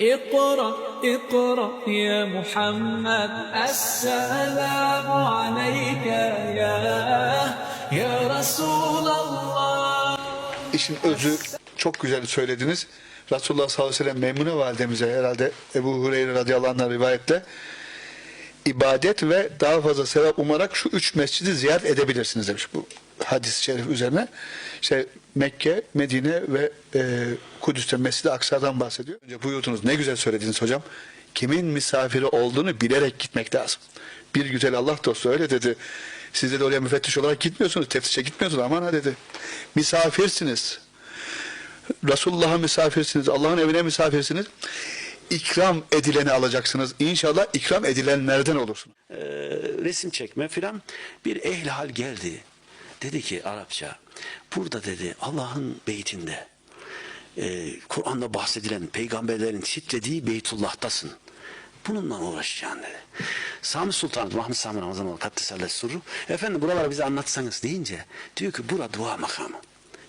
اقرأ اقرأ يا محمد السلام عليك يا يا رسول الله İşin özü çok güzel söylediniz. Resulullah sallallahu aleyhi ve sellem Memune validemize herhalde Ebu Hureyre radıyallahu anh'ın rivayette ibadet ve daha fazla sevap umarak şu üç mescidi ziyaret edebilirsiniz demiş bu hadis-i şerif üzerine. İşte Mekke, Medine ve e, Kudüs'te Mescid-i Aksa'dan bahsediyor. Önce buyurdunuz ne güzel söylediniz hocam. Kimin misafiri olduğunu bilerek gitmek lazım. Bir güzel Allah dostu öyle dedi. Siz de oraya müfettiş olarak gitmiyorsunuz, teftişe gitmiyorsunuz. Aman ha dedi. Misafirsiniz. Resulullah'a misafirsiniz. Allah'ın evine misafirsiniz. İkram edileni alacaksınız. İnşallah ikram edilenlerden olursunuz. e, resim çekme filan bir ehli hal geldi. Dedi ki Arapça burada dedi Allah'ın beytinde e, Kur'an'da bahsedilen peygamberlerin titrediği Beytullah'tasın. Bununla uğraşacaksın dedi. Sami Sultan, Mahmud Sami Ramazanoğlu Kaddisallâh Surru, efendim buraları bize anlatsanız deyince diyor ki bura dua makamı.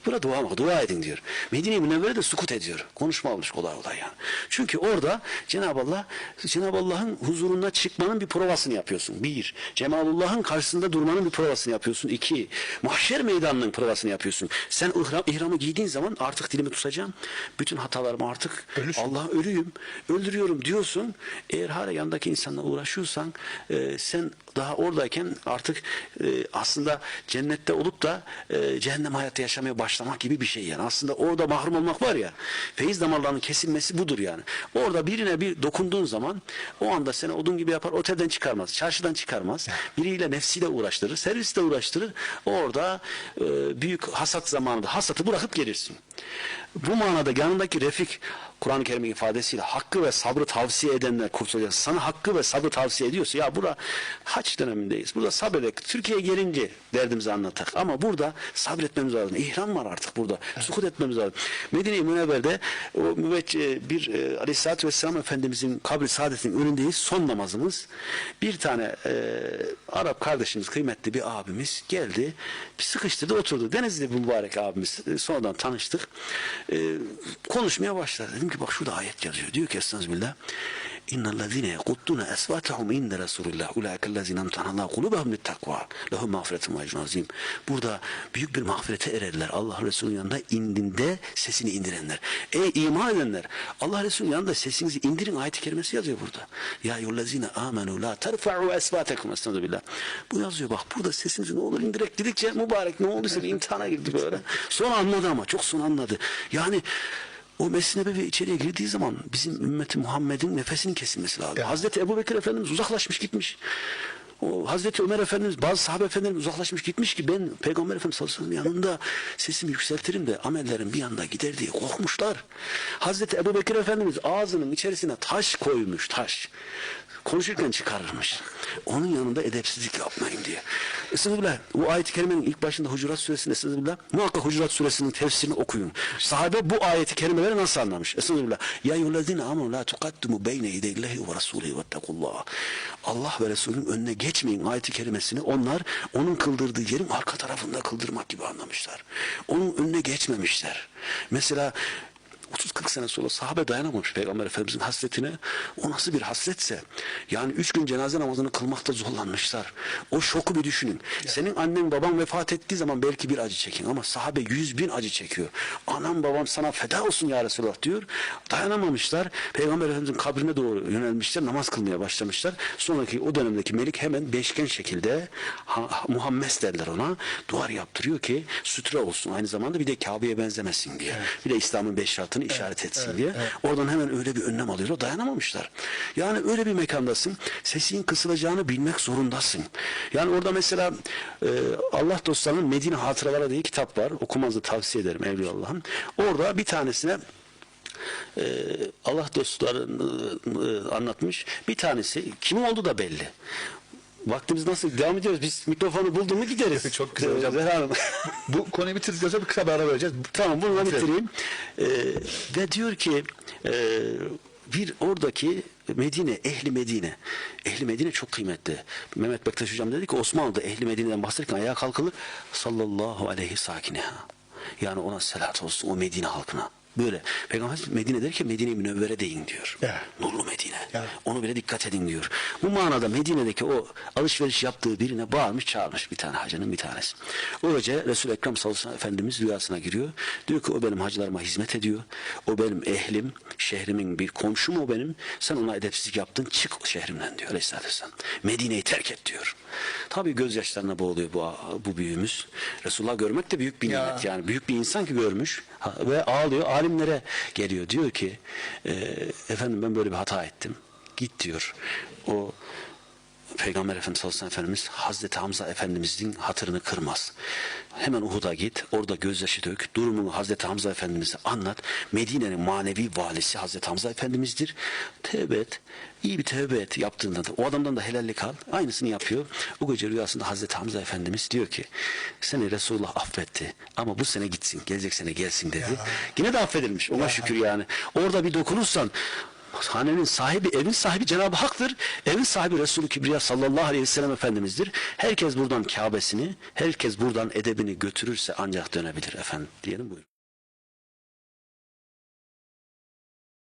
Bura dua makamı, dua edin diyor. Medine-i Münevvere de sukut ediyor. Konuşma olmuş kolay kolay yani. Çünkü orada Cenab-ı Allah, Cenab-ı Allah'ın huzuruna çıkmanın bir provasını yapıyorsun. Bir, Cemalullah'ın karşısında durmanın bir provasını yapıyorsun. İki, mahşer meydanının provasını yapıyorsun. Sen ihram, ihramı giydiğin zaman artık dilimi tutacağım. Bütün hatalarımı artık Ölüsün. Allah ölüyüm, öldürüyorum diyorsun. Eğer hala yandaki insanla uğraşıyorsan e, sen daha oradayken artık e, aslında cennette olup da e, cehennem hayatı yaşamaya başlamak gibi bir şey yani. Aslında orada mahrum olmak var ya feyiz damarlarının kesilmesi budur yani. Orada birine bir dokunduğun zaman o anda seni odun gibi yapar otelden çıkarmaz, çarşıdan çıkarmaz. Biriyle nefsiyle uğraştırır, servisle uğraştırır. Orada e, büyük hasat zamanında hasatı bırakıp gelirsin. Bu manada yanındaki refik Kur'an-ı Kerim'in ifadesiyle hakkı ve sabrı tavsiye edenler kurtulacak. Sana hakkı ve sabrı tavsiye ediyorsa ya burada haç dönemindeyiz. Burada sabredek. Türkiye'ye gelince derdimizi anlatak. Ama burada sabretmemiz lazım. İhram var artık burada. Sukut etmemiz lazım. Medine-i Münevver'de o müvecce bir e, Aleyhisselatü Vesselam Efendimizin kabri saadetinin önündeyiz. Son namazımız. Bir tane e, Arap kardeşimiz, kıymetli bir abimiz geldi. Bir sıkıştırdı oturdu. Denizli mübarek abimiz. E, sonradan tanıştık. E, konuşmaya başladı. Dedim ki bak şurada ayet yazıyor. Diyor ki Estağfirullah. İnnellezine yekuttuna esvatahum inde Resulillah. Ulaikellezine emtahanallahu kulubahum littakva. Lehum mağfiretun ve ecrun azim. Burada büyük bir mağfirete ererler. Allah Resulü'nün yanında indinde sesini indirenler. Ey iman edenler. Allah Resulü'nün yanında sesinizi indirin ayet-i kerimesi yazıyor burada. Ya yullezine amenu la terfa'u esvatekum. Estağfirullah. Bu yazıyor bak burada sesinizi ne olur indirek dedikçe mübarek ne olduysa bir imtihana girdi böyle. Sonra anladı ama çok sonra anladı. Yani o Mescid-i Nebevi içeriye girdiği zaman bizim ümmeti Muhammed'in nefesinin kesilmesi lazım. Ya. Hazreti Ebu Bekir Efendimiz uzaklaşmış gitmiş. O Hazreti Ömer Efendimiz bazı sahabe efendilerimiz uzaklaşmış gitmiş ki ben Peygamber Efendimiz sallallahu aleyhi ve sellem yanında sesimi yükseltirim de amellerim bir anda gider diye korkmuşlar. Hazreti Ebu Bekir Efendimiz ağzının içerisine taş koymuş taş. Konuşurken çıkarırmış. Onun yanında edepsizlik yapmayın diye. Estağfirullah. Bu ayet-i kerimenin ilk başında Hucurat suresinde estağfirullah. Muhakkak Hucurat suresinin tefsirini okuyun. Sahabe bu ayeti kerimeleri nasıl anlamış? Estağfirullah. Ya yullezine amenu la tukaddimu beyne yedeyillahi ve rasulihi vettekullah. Allah ve Resulünün önüne geçmeyin ayeti kerimesini onlar onun kıldırdığı yerin arka tarafında kıldırmak gibi anlamışlar. Onun önüne geçmemişler. Mesela 30-40 sene sonra sahabe dayanamamış Peygamber Efendimizin hasretine. O nasıl bir hasretse. Yani üç gün cenaze namazını kılmakta zorlanmışlar. O şoku bir düşünün. Senin annen baban vefat ettiği zaman belki bir acı çekin ama sahabe yüz bin acı çekiyor. Anam babam sana feda olsun ya Resulallah diyor. Dayanamamışlar. Peygamber Efendimizin kabrine doğru yönelmişler. Namaz kılmaya başlamışlar. Sonraki o dönemdeki melik hemen beşgen şekilde ha, ha- Muhammed derler ona. Duvar yaptırıyor ki sütre olsun. Aynı zamanda bir de Kabe'ye benzemesin diye. Bir de İslam'ın beş şartını işaret etsin diye. Oradan hemen öyle bir önlem alıyorlar. Dayanamamışlar. Yani öyle bir mekandasın. Sesin kısılacağını bilmek zorundasın. Yani orada mesela e, Allah dostlarının Medine Hatıraları diye kitap var. Okumanızı tavsiye ederim Evliyaullah'ın. Orada bir tanesine e, Allah dostlarını e, anlatmış. Bir tanesi kimin olduğu da belli. Vaktimiz nasıl? Devam ediyoruz. Biz mikrofonu bulduk mu gideriz. Çok güzel hocam. Ee, Zehra Hanım. Bu konuyu bitirdikten sonra bir kısa bir ara vereceğiz. Tamam bunu bitireyim. Ee, ve diyor ki e, bir oradaki Medine, ehli Medine. Ehli Medine çok kıymetli. Mehmet Bektaş hocam dedi ki Osmanlı'da ehli Medine'den bahsederken ayağa kalkılır. Sallallahu aleyhi sakineha. Yani ona selat olsun o Medine halkına. Böyle. Peygamber Medine derken Medine-i Münevvere deyin diyor. Evet. Nurlu Medine. Evet. Onu bile dikkat edin diyor. Bu manada Medine'deki o alışveriş yaptığı birine bağırmış çağırmış bir tane hacının bir tanesi. O gece Resul-i Ekrem sallallahu aleyhi ve sellem Efendimiz rüyasına giriyor. Diyor ki o benim hacılarıma hizmet ediyor. O benim ehlim, şehrimin bir komşum o benim. Sen ona edepsizlik yaptın çık şehrimden diyor aleyhissalatü vesselam. Medine'yi terk et diyor. Tabii gözyaşlarına boğuluyor bu, bu büyüğümüz. Resulullah görmek de büyük bir Ya. nimet yani. Büyük bir insan ki görmüş ve ağlıyor. Alimlere geliyor. Diyor ki e, efendim ben böyle bir hata ettim. Git diyor. O Peygamber Efendimiz sallallahu aleyhi ve sellem Efendimiz Hazreti Hamza Efendimizin hatırını kırmaz. Hemen Uhud'a git. Orada gözyaşı dök. Durumunu Hazreti Hamza Efendimiz'e anlat. Medine'nin manevi valisi Hazreti Hamza Efendimiz'dir. Tevbe et. İyi bir tevbe et yaptığında da. O adamdan da helallik al. Aynısını yapıyor. O gece rüyasında Hazreti Hamza Efendimiz diyor ki seni Resulullah affetti. Ama bu sene gitsin. Gelecek sene gelsin dedi. Yine de affedilmiş. Ona şükür yani. Orada bir dokunursan Hanenin sahibi, evin sahibi Cenab-ı Hak'tır. Evin sahibi Resulü Kibriya sallallahu aleyhi ve sellem Efendimiz'dir. Herkes buradan Kabe'sini, herkes buradan edebini götürürse ancak dönebilir efendim. Diyelim buyurun.